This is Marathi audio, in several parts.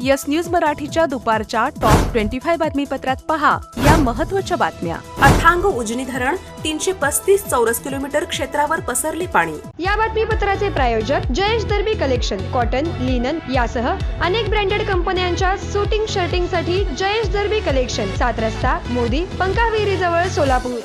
यस न्यूज मराठीच्या दुपारच्या टॉप ट्वेंटी फाय बातमीपत्रात पहा या महत्त्वाच्या बातम्या. अथांग उजनी धरण तीनशे पस्तीस चौरस किलोमीटर क्षेत्रावर पसरले पाणी. या बातमीपत्राचे प्रायोजक Jayesh Darbi collection cotton linen यासह अनेक ब्रँडेड कंपन्यांच्या सुटिंग शर्टिंगसाठी जयेश दर्बी कलेक्शन सात रस्ता मोदी पंकाविरी जवळ सोलापूर.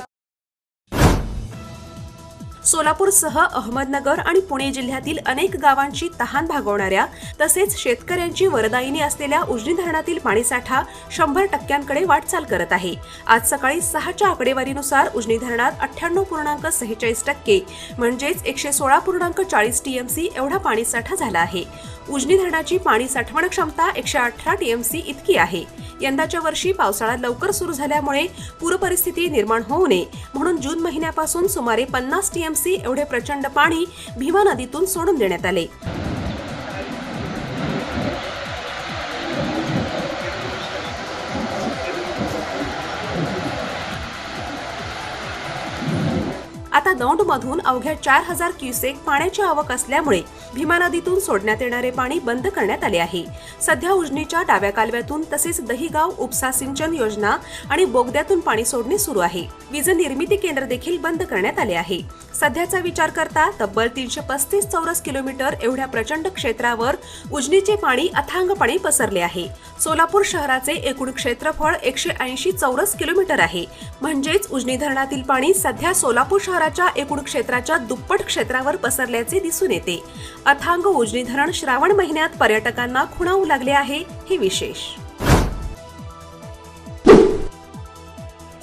सोलापूरसह अहमदनगर आणि पुणे जिल्ह्यातील अनेक गावांची तहान भागवणाऱ्या तसेच शेतकऱ्यांची वरदायिनी असलेल्या उजनी धरणातील पाणीसाठा शंभर टक्क्यांकडे वाटचाल करत आहे. आज सकाळी सहाच्या आकडेवारीनुसार उजनी धरणात अठ्ठ्याण्णव पूर्णांक सेहेचाळीस टक्के म्हणजेच एकशे सोळा पूर्णांक चाळीस टीएमसी एवढा पाणीसाठा झाला आहे. उजनी धरणाची पाणी साठवण क्षमता एकशे अठरा टीएमसी इतकी आहे. यंदाच्या वर्षी पावसाळा लवकर सुरू झाल्यामुळे पूरपरिस्थिती निर्माण होऊ नये म्हणून जून महिन्यापासून सुमारे पन्नास टीएमसी एवढे प्रचंड पाणी भीमा नदीतून सोडून देण्यात आले. दौंडमधून अवघ्या चार हजार क्युसेक पाण्याची आवक असल्यामुळे भीमा नदीतून सोडण्यात येणारे पाणी बंद करण्यात आले आहे. सध्या उजनीच्या डाव्या कालव्यातून तसेच दहिगाव उपसा सिंचन योजना आणि बोगद्यातून पाणी सोडणे सुरू आहे. वीज निर्मिती केंद्र देखील बंद करण्यात आले आहे. सध्याचा विचार करता तब्बल तीनशे पस्तीस चौरस किलोमीटर एवढ्या प्रचंड क्षेत्रावर उजनीचे पाणी अथांगपणे पसरले आहे. सोलापूर शहराचे एकूण क्षेत्रफळ एकशे ऐंशी चौरस किलोमीटर आहे. म्हणजेच उजनी धरणातील पाणी सध्या सोलापूर शहराच्या एकूण क्षेत्राच्या दुप्पट क्षेत्रावर पसरल्याचे दिसून येते. अथांग उजनी धरण श्रावण महिन्यात पर्यटकांना खुणावू लागले आहे हे विशेष.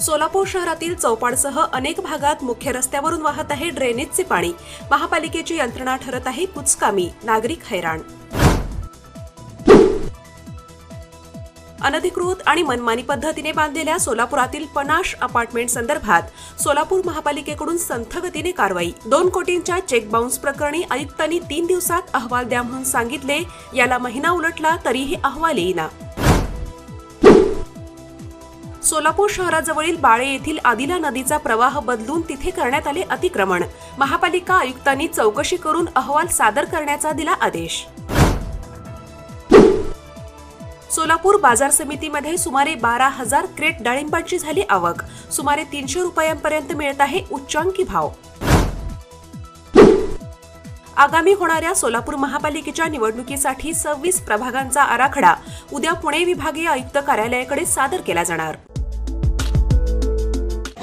सोलापूर शहरातील चौपाडसह अनेक भागात मुख्य रस्त्यावरून वाहत आहे ड्रेनेजचे पाणी. महापालिकेची यंत्रणा ठरत आहे कुचकामी नागरिक हैराण. अनधिकृत आणि मनमानी पद्धतीने बांधलेल्या सोलापुरातील पनाश अपार्टमेंट संदर्भात सोलापूर महापालिकेकडून संथगतीने कारवाई. दोन कोटींच्या चेक बाउन्स प्रकरणी आयुक्तांनी तीन दिवसात अहवाल द्या म्हणून सांगितले. याला महिना उलटला तरीही अहवाल येईना. सोलापूर शहराजवळील बाळे येथील आदिला नदीचा प्रवाह बदलून तिथे करण्यात आले अतिक्रमण. महापालिका आयुक्तांनी चौकशी करून अहवाल सादर करण्याचा दिला आदेश. सोलापूर बाजार समितीमध्ये सुमारे बारा हजार क्रेट डाळिंबाची झाली आवक. सुमारे तीनशे रुपयांपर्यंत मिळत आहे उच्चांकी भाव. आगामी होणाऱ्या सोलापूर महापालिकेच्या निवडणुकीसाठी सव्वीस प्रभागांचा आराखडा. उद्या पुणे विभागीय आयुक्त कार्यालयाकडे सादर केला जाणार.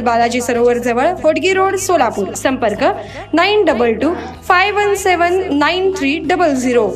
बालाजी सरोवर जवळ होडगी रोड सोलापूर. संपर्क nine double two five one seven nine three double zero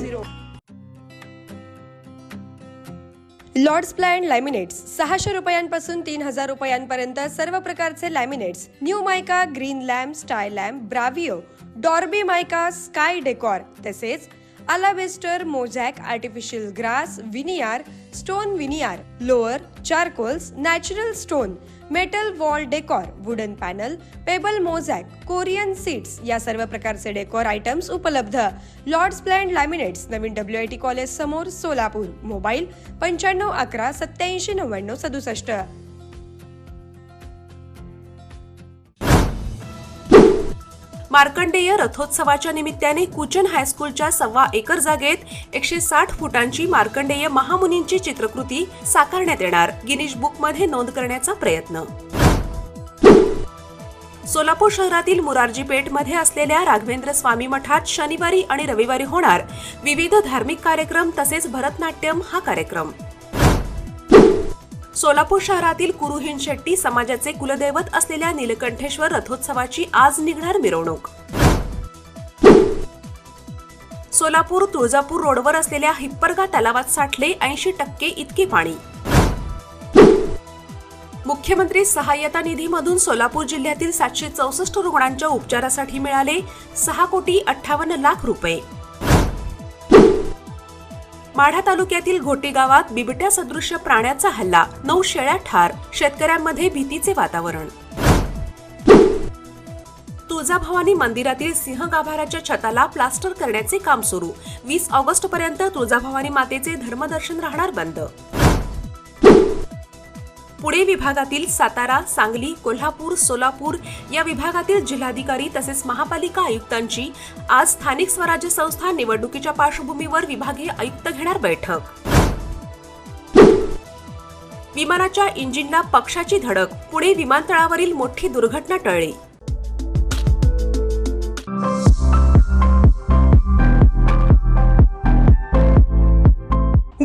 lords plan laminates. सहाशे रुपयांपासून तीन हजार रुपयांपर्यंत सर्व प्रकारचे laminates. New mica Greenlam Stylam ब्राव्हिओ डॉर्बी mica sky decor. तसेच alabaster mosaic artificial grass veneer stone veneer louver charcoals natural stone metal wall decor wooden panel pebble mosaic Corian sheets या सर्व प्रकारचे डेकॉर आयटम्स उपलब्ध. लॉर्ड्स प्लॅन लॅमिनेट्स नवीन डब्ल्यू आय टी कॉलेज समोर सोलापूर मोबाईल पंच्याण्णव अकरा सत्याऐंशी नव्याण्णव सदुसष्ट. मार्कंडेय रथोत्सवाच्या निमित्ताने कुचन हायस्कूलच्या सव्वा एकर जागेत एकशे साठ फुटांची मार्कंडेय महामुनींची चित्रकृती साकारण्यात येणार. गिनीज बुकमध्ये नोंद करण्याचा प्रयत्न. सोलापूर शहरातील मुरारजी पेठमध्ये असलेल्या राघवेंद्र स्वामी मठात शनिवारी आणि रविवारी होणार विविध धार्मिक कार्यक्रम तसेच भरतनाट्यम हा कार्यक्रम. सोलापूर शहरातील कुरुहीन शेट्टी समाजाचे कुलदैवत असलेल्या नीलकंठेश्वर रथोत्सवाची आज निघणार मिरवणूक. सोलापूर तुळजापूर रोडवर असलेल्या हिप्परगा तलावात साठले ऐंशी टक्के इतके पाणी. मुख्यमंत्री सहाय्यता निधीमधून सोलापूर जिल्ह्यातील सातशे चौसष्ट रुग्णांच्या उपचारासाठी मिळाले सहा कोटी अठ्ठावन्न लाख रुपये. माढा तालुक्यातील घोटे गावात बिबट्या सदृश्य प्राण्याचा हल्ला. नऊ शेळ्या ठार. शेतकऱ्यांमध्ये भीतीचे वातावरण. तुळजाभवानी मंदिरातील सिंह गाभाऱ्याच्या छताला प्लास्टर करण्याचे काम सुरू. वीस ऑगस्ट पर्यंत तुळजाभवानी मातेचे धर्मदर्शन राहणार बंद. पुणे विभागातील सातारा सांगली कोल्हापूर सोलापूर या विभागातील जिल्हाधिकारी तसेच महापालिका आयुक्तांची आज स्थानिक स्वराज्य संस्था निवडणुकीच्या पार्श्वभूमीवर विभागीय आयुक्त घेणार बैठक. विमानाच्या इंजिनला पक्षाची धडक पुणे विमानतळावरील मोठी दुर्घटना टळली.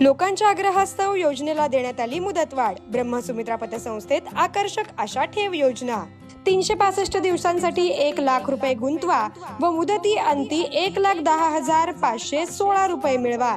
लोकांच्या आग्रहास्तव योजनेला देण्यात आली मुदतवाढ. ब्रह्मसुमित्रा पतसंस्थेत आकर्षक अशा ठेव योजना. तीनशे पासष्ट दिवसांसाठी एक लाख रुपये गुंतवा व मुदती अंती एक लाख दहा हजार पाचशे सोळा रुपये मिळवा.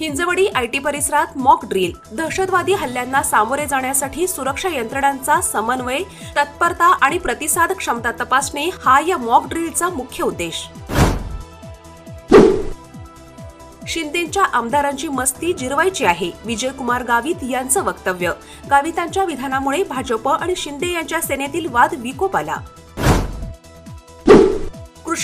हिंजवडी आय टी परिसरात मॉक ड्रिल दहशतवादी हल्ल्यांना सामोरे जाण्यासाठी सुरक्षा यंत्रणांचा समन्वय तत्परता आणि प्रतिसाद क्षमता तपासणे हा या मॉक ड्रिलचा मुख्य उद्देश. शिंदेच्या आमदारांची मस्ती जिरवायची आहे विजयकुमार गावित यांचं वक्तव्य. गावितांच्या विधानामुळे भाजप आणि शिंदे यांच्या सेनेतील वाद विकोप आला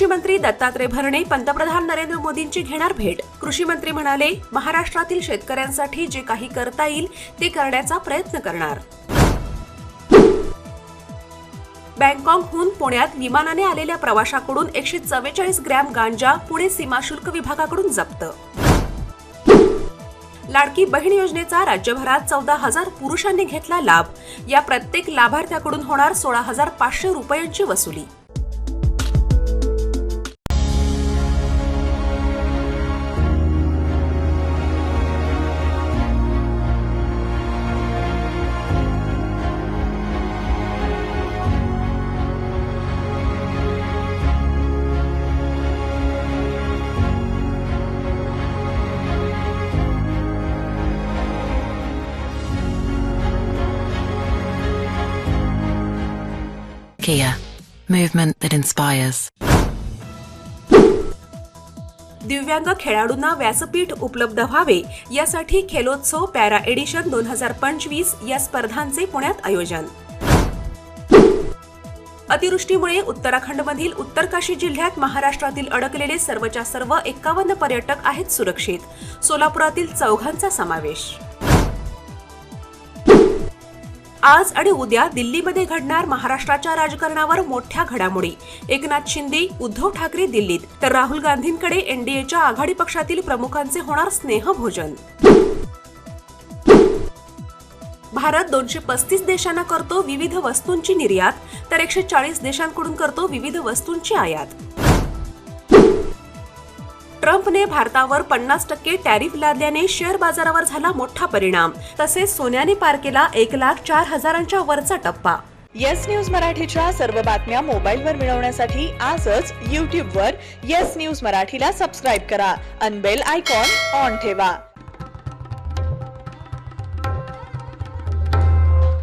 कृषी मंत्री दत्तात्रय भरणे पंतप्रधान नरेंद्र मोदींची घेणार भेट. कृषी मंत्री म्हणाले महाराष्ट्रातील शेतकऱ्यांसाठी जे काही करता येईल ते करण्याचा प्रयत्न करणार. बँकॉकहून पुण्यात विमानाने आलेल्या प्रवाशाकडून एकशे चव्वेचाळीस ग्रॅम गांजा पुणे सीमाशुल्क विभागाकडून जप्त. लाडकी बहीण योजनेचा राज्यभरात चौदा हजार पुरुषांनी घेतला लाभ. या प्रत्येक लाभार्थ्याकडून होणार सोळा हजार पाचशे रुपयांची वसुली. Kia, movement that inspires. दिव्यांग खेळाडूंना व्यासपीठ उपलब्ध व्हावे यासाठी खेलोत्सव पॅरा एडिशन दोन हजार पंचवीस या स्पर्धांचे पुण्यात आयोजन. अतिवृष्टीमुळे उत्तराखंडमधील उत्तरकाशी जिल्ह्यात महाराष्ट्रातील अडकलेले सर्वच्या सर्व एकावन्न पर्यटक आहेत सुरक्षित. सोलापुरातील चौघांचा समावेश. आज आणि उद्या दिल्लीमध्ये घडणार महाराष्ट्राच्या राजकारणावर मोठ्या घडामोडी. एकनाथ शिंदे उद्धव ठाकरे दिल्लीत. तर राहुल गांधींकडे एनडीएच्या आघाडी पक्षातील प्रमुखांचे होणार स्नेहभोजन. भारत दोनशे पस्तीस देशांना करतो विविध वस्तूंची निर्यात तर एकशे चाळीस देशांकडून करतो विविध वस्तूंची आयात. ट्रम्पने भारतावर पन्नास टक्के टॅरिफ लादल्याने शेअर बाजारावर झाला मोठा परिणाम. तसेच सोन्याने पार केला एक लाख चार हजारांच्या वरचा टप्पा. येस न्यूज मराठीच्या सर्व बातम्या मोबाईलवर मिळवण्यासाठी आजच यूट्यूबवर येस न्यूज मराठीला सबस्क्राईब करा. अनबेल आयकॉन ऑन ठेवा.